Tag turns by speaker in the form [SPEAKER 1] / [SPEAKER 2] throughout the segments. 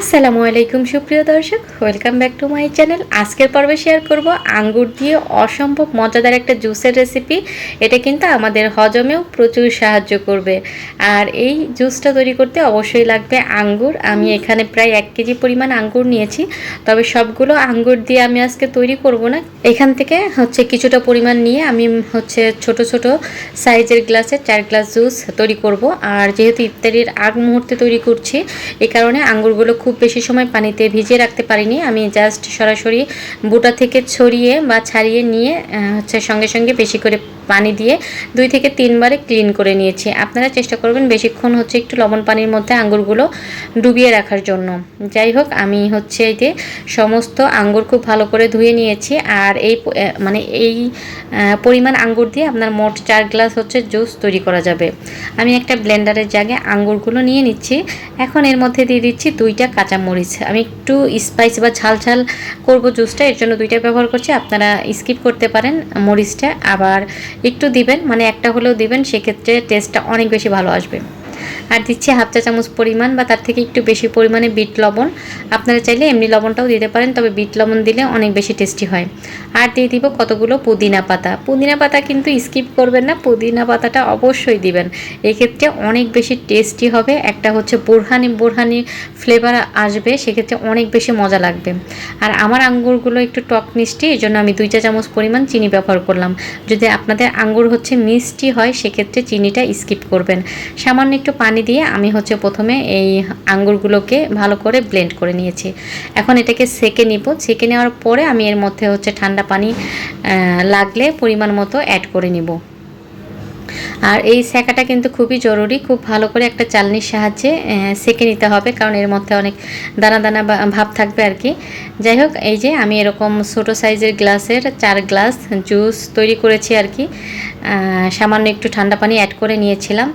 [SPEAKER 1] আসসালামু আলাইকুম সুপ্রিয় দর্শক welcome back to my channel আজকের পর্বে শেয়ার করব আঙ্গুর দিয়ে অসম্ভব মজাদার একটা জুসের রেসিপি এটা কিন্তু আমাদের হজমেও প্রচুর সাহায্য করবে। আর এই জুসটা তৈরি করতে অবশ্যই লাগবে আঙ্গুর। আমি এখানে প্রায় এক কেজি পরিমাণ আঙ্গুর নিয়েছি। তবে সবগুলো আঙ্গুর দিয়ে আমি আজকে তৈরি করব না। এখান থেকে হচ্ছে কিছুটা পরিমাণ নিয়ে আমি হচ্ছে ছোট ছোট সাইজের গ্লাসে চার গ্লাস জুস তৈরি করব। আর যেহেতু ইফতারির আগ মুহূর্তে তৈরি করছি এই কারণে আঙ্গুরগুলো খুব বেশি সময় পানিতে ভিজিয়ে রাখতে পারিনি। আমি জাস্ট সরাসরি বুটা থেকে ছড়িয়ে বা ছাড়িয়ে নিয়ে হচ্ছে সঙ্গে সঙ্গে বেশি করে পানি দিয়ে দুই থেকে তিনবারে ক্লিন করে নিয়েছি। আপনারা চেষ্টা করবেন বেশিক্ষণ হচ্ছে একটু লবণ পানির মধ্যে আঙ্গুরগুলো ডুবিয়ে রাখার জন্য। যাই হোক, আমি হচ্ছে এই যে সমস্ত আঙ্গুর খুব ভালো করে ধুয়ে নিয়েছি আর এই মানে এই পরিমাণ আঙ্গুর দিয়ে আপনার মোট চার গ্লাস হচ্ছে জুস তৈরি করা যাবে। আমি একটা ব্লেন্ডারের জায়গায় আঙ্গুরগুলো নিয়ে নিচ্ছি। এখন এর মধ্যে দিয়ে দিচ্ছি দুইটা কাঁচামরিচ। আমি একটু স্পাইস বা ঝাল ঝাল করব জুসটা, এর জন্য দুইটা ব্যবহার করছি। আপনারা স্কিপ করতে পারেন মরিচটা। আবার একটু দিবেন মানে একটা হলেও দিবেন সেক্ষেত্রে টেস্টটা অনেক বেশি ভালো আসবে। আর দিচ্ছি হাফ চা চামচ পরিমাণ বা তার থেকে একটু বেশি পরিমাণে বিট লবণ। আপনারা চাইলে এমনি লবণটাও দিতে পারেন, তবে বিট লবণ দিলে অনেক বেশি টেস্টি হয়। আর দিয়ে দিব কতগুলো পুদিনা পাতা। পুদিনা পাতা কিন্তু স্কিপ করবেন না, পুদিনা পাতাটা অবশ্যই দিবেন। এক্ষেত্রে অনেক বেশি টেস্টি হবে, একটা হচ্ছে বোরহানি বোরহানি ফ্লেভার আসবে, সেক্ষেত্রে অনেক বেশি মজা লাগবে। আর আমার আঙ্গুরগুলো একটু টক মিষ্টি, এই জন্য আমি দুই চা চামচ পরিমাণ চিনি ব্যবহার করলাম। যদি আপনাদের আঙ্গুর হচ্ছে মিষ্টি হয়, সেক্ষেত্রে চিনিটা স্কিপ করবেন। সামান্য একটু পানি দিয়ে আমি হচ্ছে প্রথমে এই আঙ্গুরগুলোকে ভালো করে ব্লেন্ড করে নিয়েছি। এখন এটাকে সেকে নিব। সেকে নেওয়ার পরে আমি এর মধ্যে হচ্ছে ঠান্ডা পানি লাগলে পরিমাণ মতো অ্যাড করে নিব। আর এই সেকাটা কিন্তু খুবই জরুরি, খুব ভালো করে একটা চালনির সাহায্যে সেকে নিতে হবে, কারণ এর মধ্যে অনেক দানা দানা ভাব থাকবে আর কি। যাই হোক, এই যে আমি এরকম ছোটো সাইজের গ্লাসের চার গ্লাস জুস তৈরি করেছি আর কি। সামান্য একটু ঠান্ডা পানি অ্যাড করে নিয়েছিলাম।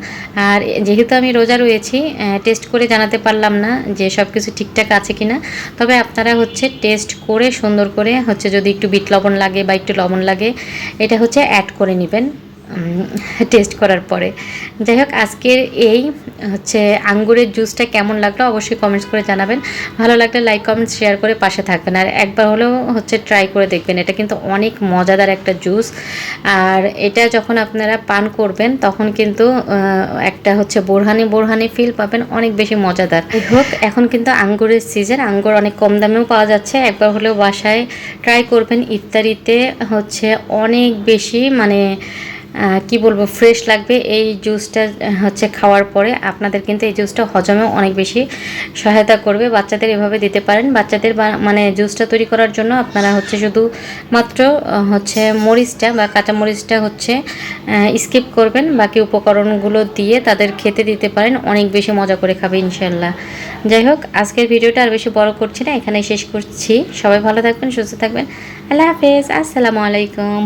[SPEAKER 1] আর যেহেতু আমি রোজা রয়েছি টেস্ট করে জানাতে পারলাম না যে সব কিছু ঠিকঠাক আছে কিনা, তবে আপনারা হচ্ছে টেস্ট করে সুন্দর করে হচ্ছে যদি একটু বিট লবণ লাগে বা একটু লবণ লাগে, এটা হচ্ছে অ্যাড করে নেবেন। টেস্ট করার পরে। যাই হোক, আজকের এই, হচ্ছে, আঙ্গুরের জুসটা কেমন লাগল অবশ্যই কমেন্টস করে জানাবেন। ভালো লাগলে লাইক কমেন্ট শেয়ার করে পাশে থাকবেন। আর একবার হলেও, হচ্ছে ট্রাই করে দেখবেন। এটা কিন্তু অনেক মজাদার একটা জুস আর এটা যখন আপনারা পান করবেন, তখন কিন্তু একটা, হচ্ছে, বোরহানি বোরহানি ফিল পাবেন। অনেক বেশি মজাদার। হোক, এখন কিন্তু আঙ্গুরের সিজন আঙ্গুর অনেক কম দামেও পাওয়া যাচ্ছে। একবার হলেও বাসায় ট্রাই করবেন। ইফতারিতে, হচ্ছে, অনেক বেশি মানে কি বলব ফ্রেশ লাগবে। এই জুসটা হচ্ছে খাওয়ার পরে আপনাদের কিন্তু এই জুসটা হজমেও অনেক বেশি সহায়তা করবে। বাচ্চাদের এভাবে দিতে পারেন। বাচ্চাদের মানে জুসটা তৈরি করার জন্য আপনারা হচ্ছে শুধু মাত্র হচ্ছে মরিচটা বা কাঁচা মরিচটা হচ্ছে স্কিপ করবেন। বাকি উপকরণগুলো দিয়ে তাদের খেতে দিতে পারেন। অনেক বেশি মজা করে খাবে ইনশাল্লাহ যাই হোক, আজকের ভিডিওটা আর বেশি বড় করছি না। এখানেই শেষ করছি। সবাই ভালো থাকবেন, সুস্থ থাকবেন। আল্লাহ হাফেজ। আসসালামু আলাইকুম।